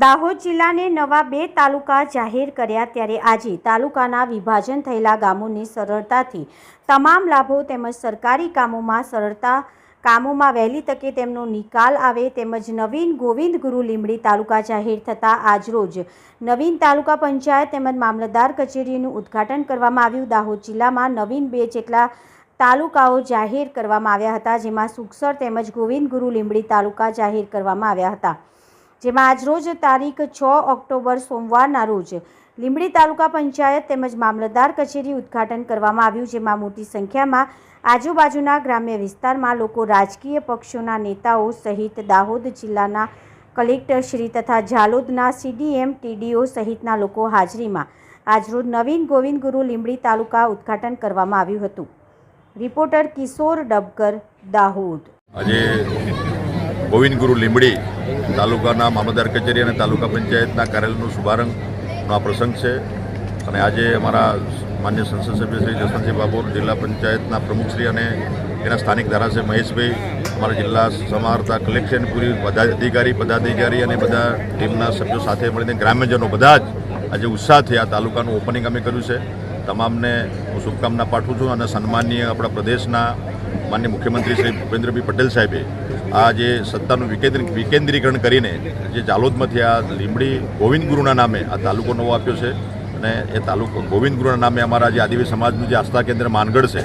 દાહોદ જિલ્લાને નવા બે તાલુકા જાહેર કર્યા ત્યારે આજે તાલુકાના વિભાજન થયેલા ગામોની સરળતાથી તમામ લાભો તેમજ સરકારી કામોમાં સરળતા કામોમાં વહેલી તકે તેમનો નિકાલ આવે તેમજ નવીન ગોવિંદ ગુરુ લીમડી તાલુકા જાહેર થતાં આજરોજ નવીન તાલુકા પંચાયત તેમજ મામલતદાર કચેરીનું ઉદ્ઘાટન કરવામાં આવ્યું. દાહોદ જિલ્લામાં નવીન બે જેટલા તાલુકાઓ જાહેર કરવામાં આવ્યા હતા, જેમાં સુખસર તેમજ ગોવિંદ ગુરુ લીંબડી તાલુકા જાહેર કરવામાં આવ્યા હતા. જેમાં આજરોજ તારીખ છ ઓક્ટોબર સોમવારના રોજ લીંબડી તાલુકા પંચાયત તેમજ મામલતદાર કચેરી ઉદ્ઘાટન કરવામાં આવ્યું, જેમાં મોટી સંખ્યામાં આજુબાજુના ગ્રામ્ય વિસ્તારમાં લોકો રાજકીય પક્ષોના નેતાઓ સહિત દાહોદ જિલ્લાના કલેક્ટર શ્રી તથા ઝાલોદના સીડીએમ, ટીડીઓ સહિતના લોકો હાજરીમાં આજરોજ નવીન ગોવિંદ ગુરુ લીંબડી તાલુકા ઉદ્ઘાટન કરવામાં આવ્યું હતું. રિપોર્ટર કિશોર ડબકર, દાહોદ. આજે ગોવિંદ ગુરુ લીંબડી તાલુકાના મામલતદાર કચેરી અને તાલુકા પંચાયતના કાર્યાલયનો શુભારંભનો આ પ્રસંગ છે. અને આજે અમારા માન્ય સંસદ સભ્ય શ્રી જસવંતસિંહ બાબોર જિલ્લા પંચાયતના પ્રમુખશ્રી અને એના સ્થાનિક ધારાસભ્ય મહેશભાઈ, અમારા જિલ્લા સમાહર્તા કલેક્શન પૂરી બધા અધિકારી, પદાધિકારી અને બધા ટીમના સભ્યો સાથે મળીને ગ્રામ્યજનો બધા જ આજે ઉત્સાહથી આ તાલુકાનું ઓપનિંગ અમે કર્યું છે. તમામને હું શુભકામના પાઠવું છું અને સન્માનીય આપણા પ્રદેશના માન્ય મુખ્યમંત્રી શ્રી ભૂપેન્દ્રભાઈ પટેલ સાહેબે આ જે સત્તાનું વિકેન્દ્રી, વિકેન્દ્રીકરણ કરીને જે જાલોદમાંથી આ લીંબડી ગોવિંદ ગુરુના નામે આ તાલુકો નવો આપ્યો છે અને એ તાલુકો, ગોવિંદ ગુરુના નામે અમારા જે આદિવાસી સમાજનું જે આસ્થા કેન્દ્ર માનગઢ છે,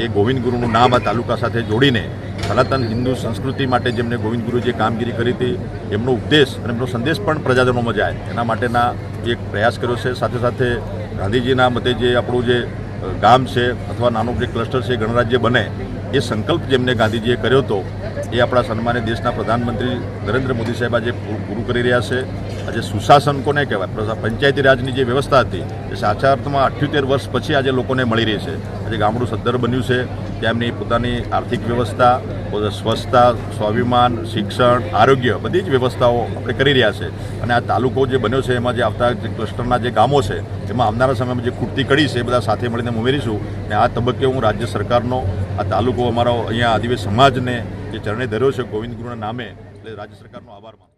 એ ગોવિંદ ગુરુનું નામ આ તાલુકા સાથે જોડીને સનાતન હિન્દુ સંસ્કૃતિ માટે જેમને ગોવિંદ ગુરુ જે કામગીરી કરી હતી, એમનો ઉપદેશ અને એમનો સંદેશ પણ પ્રજાજનોમાં જાય. એના માટેના એક પ્રયાસ કર્યો છે. સાથે સાથે ગાંધીજીના મતે જે આપણું જે ગામ છે અથવા નાનું જે ક્લસ્ટર છે, ગણરાજ્ય બને, એ સંકલ્પ જેમને ગાંધીજીએ કર્યો હતો એ આપણા સન્માનિત દેશના પ્રધાનમંત્રી નરેન્દ્ર મોદી સાહેબ આજે પૂરું કરી રહ્યા છે. આજે સુશાસન કોને કહેવાય? પંચાયતી રાજની જે વ્યવસ્થા હતી, એ સાચા અર્થમાં અઠ્યોતેર વર્ષ પછી આજે લોકોને મળી રહી છે. આજે ગામડું સદ્ધર બન્યું છે. ત્યાં પોતાની આર્થિક વ્યવસ્થા સ્વચ્છતા, સ્વાભિમાન, શિક્ષણ, આરોગ્ય બધી જ વ્યવસ્થાઓ આપણે કરી રહ્યા છે. અને આ તાલુકો જે બન્યો છે, એમાં જે આવતા જે ક્લસ્ટરના જે ગામો છે, એમાં આવનારા સમયમાં જે ખૂટતી કડી છે, એ બધા સાથે મળીને ઉમેરીશું. અને આ તબક્કે હું રાજ્ય સરકારનો આ તાલુકો અમારો અહીંયા આદિવાસી સમાજને જે ચરણે ધર્યો છે ગોવિંદ ગુરુના નામે, એટલે રાજ્ય સરકારનો આભાર માનું